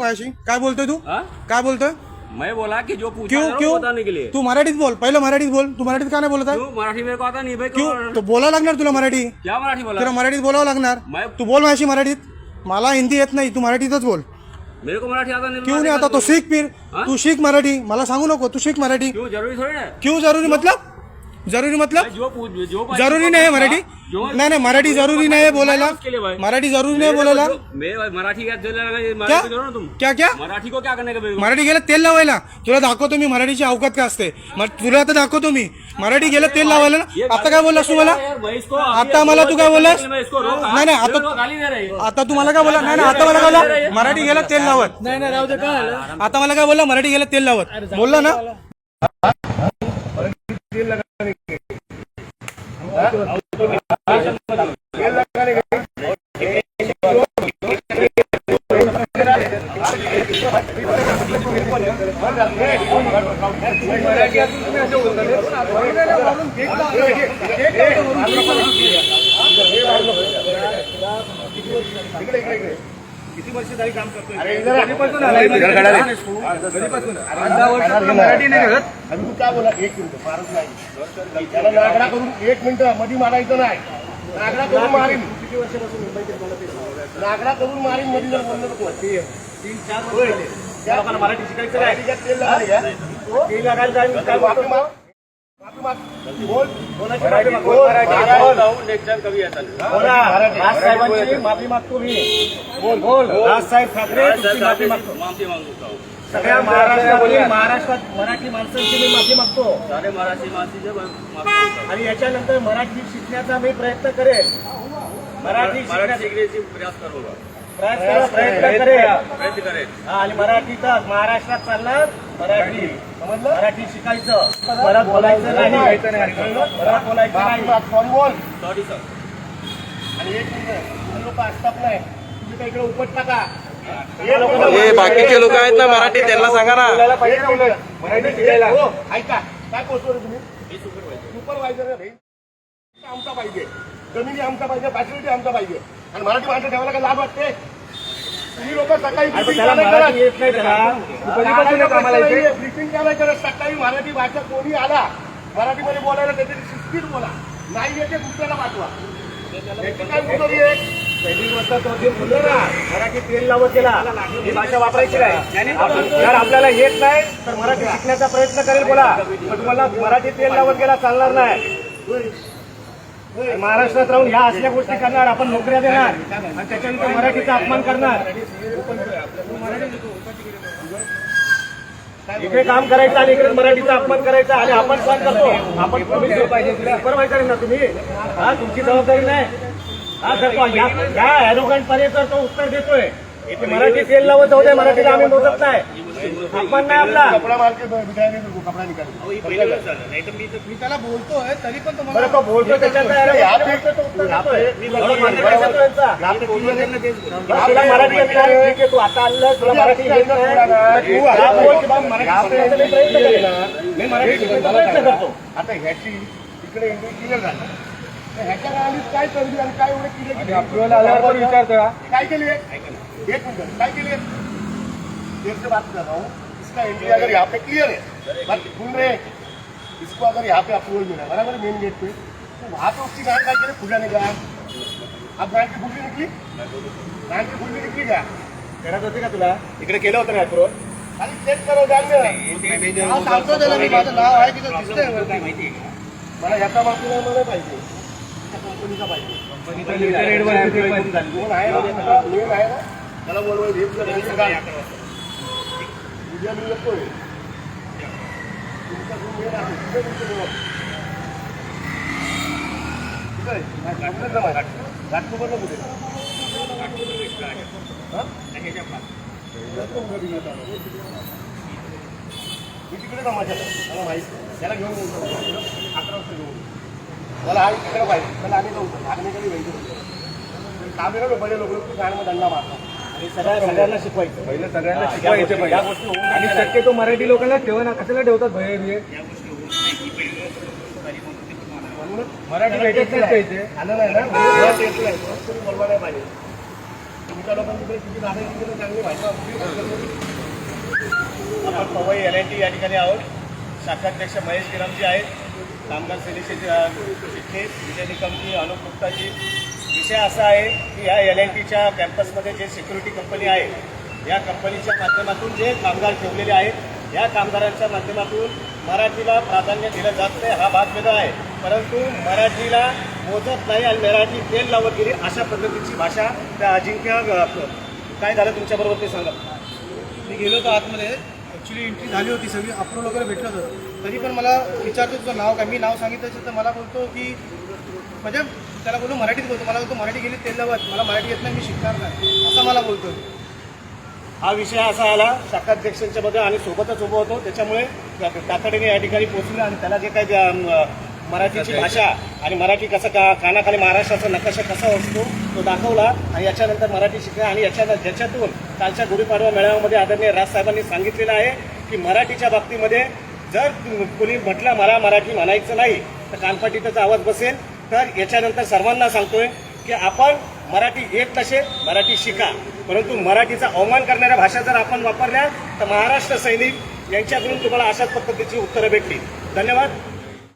माझ्याशी काय बोलतोय तू? हाँ? काय बोलतोय? मैं बोला कि जो पूछा क्यों था ना, वो क्यों बताने के लिए। तू मराठीत बोल पहिलं मराठीत बोल तू मराठीत का नाही बोलत आहे? क्यों? मराठी मेरे को आता नहीं भाई क्यों? क्यों? तो बोलावं लागणार तुला मराठी. क्या मराठी बोला? तुला मराठीत बोलावं लागणार. मैं तू बोल माझ्याशी मराठीत. मला हिंदी येत नाही तू मराठीतच बोल. मेरे को मराठी आता नहीं क्यों नहीं आता? तो सीख फिर. हाँ? तू शिक मराठी. मला सांगू नको तू शिक मराठी. क्यों? जरूरी थोड़ी क्यों जरुरी? मतलब? जरुरी मतलब? जरुरी नाही आहे मराठी? नाही नाही मराठी जरुरी नाही आहे बोलायला. मराठी जरुरी नाही बोलायला. मराठी क्या क्या? मराठी करो ना तुम. क्या क्या? मराठी को क्या का को? मराठी गेलं तेल लावायला. तुला दाखवतो मी मराठीची अवकात काय असते. तुला आता दाखवतो मी. मराठी गेलं तेल लावायला ना? आता काय बोललास तू मला? आता मला तू काय बोललास? मैं इसको रोका. नाही नाही को आता गाली दे रही. है आता तू मला काय बोला नाही नाही आता मला काय बोला मराठी गेलं तेल लावत. नाही आता मला काय बोलला? मराठी गेलं तेल लावत. बोलला ना? मराठी नाही आणि तू काय बोला एक मिनिट फारच नाही त्याला नागडा करून एक मिनिट मधी मारायचं नाही नागडा करून मारीन किती वर्षापासून मुंबईत नागडा करून मारीन मधी जर बोललं तर चार वर्ष लोकांना मराठी शिकायचं माफी. राजसाहेबांची मागतो मी. बोल. बोल. राजसाहेब ठाकरे तुमची माफी मागतो. माफी मांगता हूँ सगळ्या महाराष्ट्रामध्ये महाराष्ट्रात मराठी माणसांची मी माफी मागतो. सारे मराठी मासी से मैं माफी मांगता हूँ आणि याच्यानंतर मराठी शिकण्याचा मी प्रयत्न करेल. मराठी मराठी शिकण्याचा सीखने की प्रयत्न करेल हा, आणि मराठीतच महाराष्ट्रात चालणार मराठी. समजलं? मराठी शिकायचं. परत बोलायचं नाही. परत बोलायचं नाही. सॉरी बोल? सॉरी सर आणि एक मिनिट. लोक असतात नाही. तुम्ही काही इकडे उपट टाका. हे बाकीचे लोक आहेत ना मराठी त्यांना सांगा ना. मराठी शिकायला. हो. ऐका. काय बोलतो रे तुम्ही? सुपरवायझर आमचा पाहिजे. जमिनी आमचा पाहिजे फॅसिलिटी आमचा पाहिजे. आणि मराठी माणसं ठेवायला काय लाभ वाटते? तुम्ही लोक सकाळी? ब्रिफिंग का नाही करत सकाळी मराठी भाषा कोणी आला मराठीमध्ये बोलायला त्याची शिस्तीत बोला. नाही येते दुसऱ्याला पाठवा. त्याची काय मुदत आहे? पहिली गोष्ट तो जे बोललो ना मराठी तेल लावत गेला ही भाषा वापरायची नाही. जर आपल्याला येत नाही तर मराठी शिकण्याचा प्रयत्न करेल बोला. पण तुम्हाला मराठी तेल लावत गेला चालणार नाही. महाराष्ट्रात राहून ह्या असल्या गोष्टी करणार आपण नोकऱ्या देणार आणि त्याच्यानंतर मराठीचा अपमान करणार. इकडे काम करायचं आणि इकडे मराठीचा अपमान करायचा आणि आपण सहन करतो. आपण सुपरवायझर ना तुम्ही? हा तुमची जबाबदारी नाही. हा सर ह्या ॲरोगंट पर्यंत तो उत्तर देतोय. इथे मराठी सेल लावत जाऊ दे मराठीला आम्ही मोजत नाही. कपडा कपडा मी त्याला बोलतोय तरी पण बोलतो तो आता आलं तुला मराठी प्रयत्न करतो. आता ह्याची इकडे एंट्री क्लिअर झाली. तर ह्याच्या काळात काय करली आणि काय एवढे क्लिअर विचारतो काय केली? एक मिनिट. काय केली? देर से बात कर रहा हूँ। इसका एंट्री अगर यहाँ पे क्लियर है बात सुन रहे हैं? इसको अगर यहाँ पे अप्रूवल मिला बराबर मेन गेट पे तो वहाँ पे उसकी काय करे खुजाने का अब गाड़ी की फुटली निकली? गाड़ी की फुटली निकली का करत होते का तुला। इकडे केलं होतं ना अप्रूवल खाली चेक करो जाण ना सांगतो त्याला मी माझं नाव आहे तिथं दिसतंय वरती. मला याचा मागून मला पाहिजे कंपनीचा पाहिजे आहे ना मेन आहे ना मला बोलवा तिकडे ना माझ्याकडे मला माहिती आहे. त्याला घेऊन येऊ अकरा वाजता घेऊन येऊ. मला हा तिकडे पाहिजे त्याला आम्ही नव्हतं आम्ही कधी वेगळं काम आहे ना बडे लोक गाणं दंडा मारतात आणि सगळ्या सगळ्यांना शिकवायचं. पहिलं सगळ्यांना शिकवायचे होऊन आणि. शक्यतो मराठी लोकांना ठेवा ना कशाला ठेवतात भय बिय म्हणूनच मराठी भेटत नाही इथे. आलं नाही ना पाहिजे. तुमच्या लोकांकडे किती चांगली माहिती आपण पवई एल आय टी या ठिकाणी आहोत. शाखाध्यक्ष महेश गिरामजी आहेत. कामगार सेनेचे चिटणीस विजय निकमजी अनुप गुप्ताजी विषय असा आहे की या एल आय टीच्या कॅम्पसमध्ये जे सिक्युरिटी कंपनी आहे या कंपनीच्या माध्यमातून जे कामगार ठेवलेले आहेत या कामगारांच्या माध्यमातून मराठीला प्राधान्य दिलं जात नाही हा भाग वेगळा आहे. परंतु मराठीला मोजत नाही आणि मराठी तेल लावत गेली अशा पद्धतीची भाषा त्या अजिंक्य काय झालं तुमच्याबरोबर ते सांगा. मी गेलो होतो आतमध्ये. ॲक्च्युली एंट्री झाली होती सगळी अप्रूव्ह वगैरे भेटलं होतं. तरी पण मला विचारतो तुझं नाव काय? मी नाव सांगितलं तर मला बोलतो की म्हणजे त्याला बोलतो मराठीत बोलतो. मला बोलतो मराठी गेली तेल लावत मला मराठी येत नाही मी शिकणार नाही. असं मला बोलतो हा विषय असा आला शाखाध्यक्षांच्या मध्ये आणि सोबतच उभं होतो. त्याच्यामुळे तातडीने या ठिकाणी पोहोचले आणि त्याला जे काही मराठीची भाषा आणि मराठी कसं का कानाखाली महाराष्ट्राचा नकाशा कसा असतो तो दाखवला. आणि याच्यानंतर मराठी शिकला. आणि याच्या ज्याच्यातून कालच्या गुढीपाडवा मेळाव्यामध्ये आदरणीय राजसाहेबांनी सांगितलेलं आहे की मराठीच्या बाबतीमध्ये जर कोणी म्हटलं मला मराठी म्हणायचं नाही तर कानपाटीचा आवाज बसेल. तर याच्यानंतर सर्वांना सांगतोय की आपण मराठी येत नसेल मराठी शिका. परंतु मराठीचा अवमान करणाऱ्या भाषा जर आपण वापरल्या तर महाराष्ट्र सैनिक यांच्याकडून तुम्हाला अशाच पद्धतीची उत्तरं भेटतील धन्यवाद.